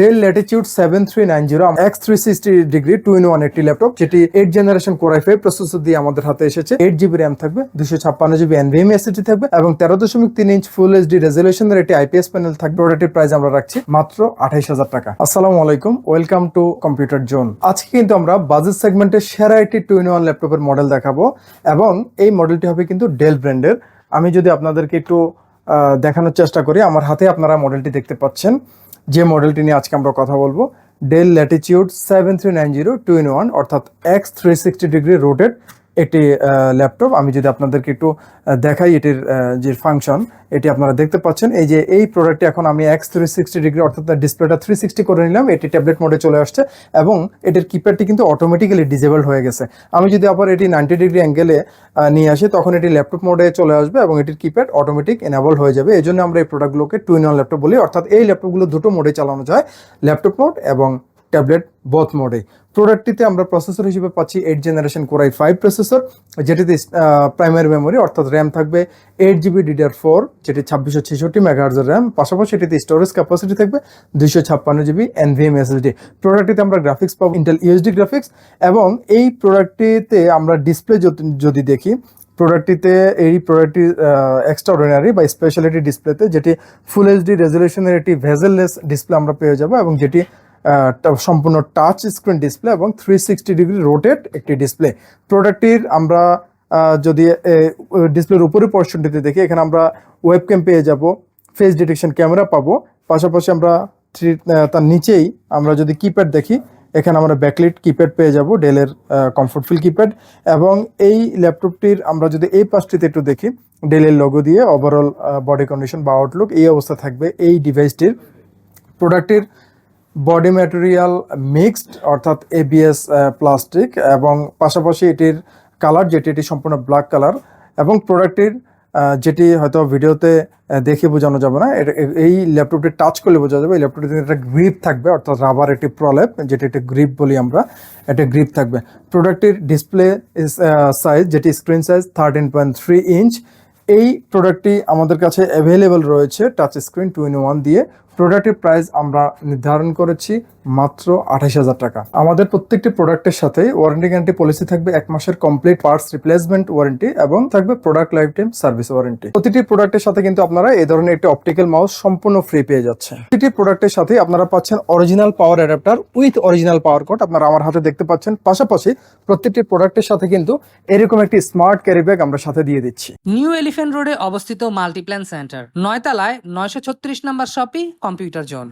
Dell Latitude seven three nine zero x three sixty degree two in one একটি laptop যেটি eight generation core i five processor দিয়ে আমাদের হাতে এসেছে। Eight GB RAM থাকবে, দুশো ছাপ্পান্ন জিবি এনভিএম এসএসডি থাকবে এবং তেরো দশমিক তিন ইঞ্চ ফুল এইচডি রেজলিউশনের একটি আইপিএস প্যানেল থাকবে। প্রোডাক্টের প্রাইস আমরা রাখছি মাত্র আঠাইশ হাজার টাকা। আসসালামু আলাইকুম ওয়েলকাম টু কম্পিউটার জোন আজকে কিন্তু আমরা বাজেট সেগমেন্টের সেরা একটি টু ইন ওয়ান ল্যাপটপের মডেল দেখাবো এবং এই মডেলটি হবে কিন্তু ডেল ব্র্যান্ডের আমি যদি আপনাদেরকে একটু দেখানোর চেষ্টা করি, আমার হাতে আপনারা মডেলটি দেখতে পাচ্ছেন। যে মডেলটি নিয়ে আজকে আমরা কথা বলব Dell Latitude seven three nine zero two in one অর্থাৎ x three sixty degree rotated একটি ল্যাপটপ আমি যদি আপনাদেরকে একটু দেখাই এটির যে ফাংশন এটি আপনারা দেখতে পাচ্ছেন। এই যে এই প্রোডাক্টটি এখন আমি এক্স থ্রি সিক্সটি ডিগ্রি অর্থাৎ ডিসপ্লেটা থ্রি সিক্সটি করে নিলাম। এটি ট্যাবলেট মোডে চলে আসছে এবং এটির কিপ্যাডটি কিন্তু অটোমেটিক্যালি ডিজেবল হয়ে গেছে। আমি যদি আবার এটি নাইনটি ডিগ্রি অ্যাঙ্গেলে নিয়ে আসি, তখন এটি ল্যাপটপ মোডে চলে আসবে এবং এটির কিপ্যাড অটোমেটিক এনাবল হয়ে যাবে। এই জন্য আমরা এই প্রোডাক্টগুলোকে টু ইন ওয়ান ল্যাপটপ বলি। অর্থাৎ এই ল্যাপটপগুলো দুটো মোডে চালানো যায় ল্যাপটপ মোড এবং ট্যাবলেট বোথ মোডে প্রোডাক্টটিতে আমরা প্রসেসর হিসেবে পাচ্ছি eight generation core i five processor যেটিতে প্রাইমারি মেমোরি অর্থাৎ র্যাম থাকবে এইট জিবি ডিডিআর ফোর যেটি ছাব্বিশশো ছেষট্টি মেগাহার্জের র্যাম পাশাপাশি এটিতে স্টোরেজ ক্যাপাসিটি থাকবে দুইশো ছাপ্পান্ন জিবি এনভিএম এসএসডি প্রোডাক্টটিতে আমরা গ্রাফিক্স পাবো ইন্টেল ইউএসডি গ্রাফিক্স এবং এই প্রোডাক্টটিতে আমরা ডিসপ্লে যদি দেখি প্রোডাক্টটিতে এই প্রোডাক্টটি এক্সট্রা অর্ডিনারি বা স্পেশালিটি ডিসপ্লেতে যেটি ফুল এইচডি রেজলিউশনের একটি ভেজেললেস ডিসপ্লে আমরা পেয়ে যাব, এবং যেটি সম্পূর্ণ টাচ স্ক্রিন ডিসপ্লে এবং থ্রি সিক্সটি ডিগ্রি রোটেট একটি ডিসপ্লে প্রোডাক্টটির আমরা যদি ডিসপ্লের উপরে পোর্শনটিতে দেখি, এখানে আমরা ওয়েবক্যাম পেয়ে যাব ফেস ডিটেকশন ক্যামেরা পাবো। পাশাপাশি আমরা তার নিচেই আমরা যদি কিপ্যাড দেখি, এখানে আমরা ব্যাকলিট কিপ্যাড পেয়ে যাব ডেলের কমফোর্ট ফিল কিপ্যাড এবং এই ল্যাপটপটির আমরা যদি এই পাশটিতে একটু দেখি ডেলের লোগো দিয়ে ওভারঅল বডি কন্ডিশন বা আউটলুক এই অবস্থা থাকবে এই ডিভাইসটির প্রোডাক্টের বডি ম্যাটেরিয়াল মিক্সড, অর্থাৎ এবিএস প্লাস্টিক এবং পাশাপাশি এটির কালার, যেটি এটি সম্পূর্ণ ব্ল্যাক কালার এবং প্রোডাক্টটির যেটি হয়তো ভিডিওতে দেখে বোঝানো যাবে না এই ল্যাপটপটি টাচ করলে বোঝা যাবে, এই ল্যাপটপটিতে একটা গ্রিপ থাকবে, অর্থাৎ রাবার একটি প্রলেপ যেটি একটা গ্রিপ বলি আমরা, একটা গ্রিপ থাকবে। প্রোডাক্টটির ডিসপ্লে সাইজ যেটি screen size thirteen point three inch এই প্রোডাক্টটি আমাদের কাছে অ্যাভেলেবল রয়েছে touch screen two in one দিয়ে প্রোডাক্টের প্রাইস আমরা নির্ধারণ করেছি মাত্র আঠাশ হাজার টাকা। আমাদের প্রত্যেকটি প্রোডাক্টের সাথে ওয়ারেন্টি গ্যারান্টি পলিসি থাকবে এক মাসের কমপ্লিট পার্টস রিপ্লেসমেন্ট ওয়ারেন্টি এবং থাকবে product lifetime service warranty প্রতিটি প্রোডাক্টের সাথে কিন্তু আপনারা এই ধরনের একটি অপটিক্যাল মাউস সম্পূর্ণ ফ্রি পেয়ে যাচ্ছে প্রতিটি প্রোডাক্টের সাথে আপনারা পাচ্ছেন original power adapter with original power cord আপনারা আমার হাতে দেখতে পাচ্ছেন। পাশাপাশি প্রত্যেকটি প্রোডাক্টের সাথে কিন্তু এরকম একটি স্মার্ট ক্যারি ব্যাগ আমরা সাথে দিয়ে দিচ্ছি। নিউ এলিফ্যান্ট রোডে অবস্থিত মাল্টিপ্ল্যান সেন্টার নয়তলায় নয়শো ছত্রিশ নম্বর শপি কম্পিউটার জোন।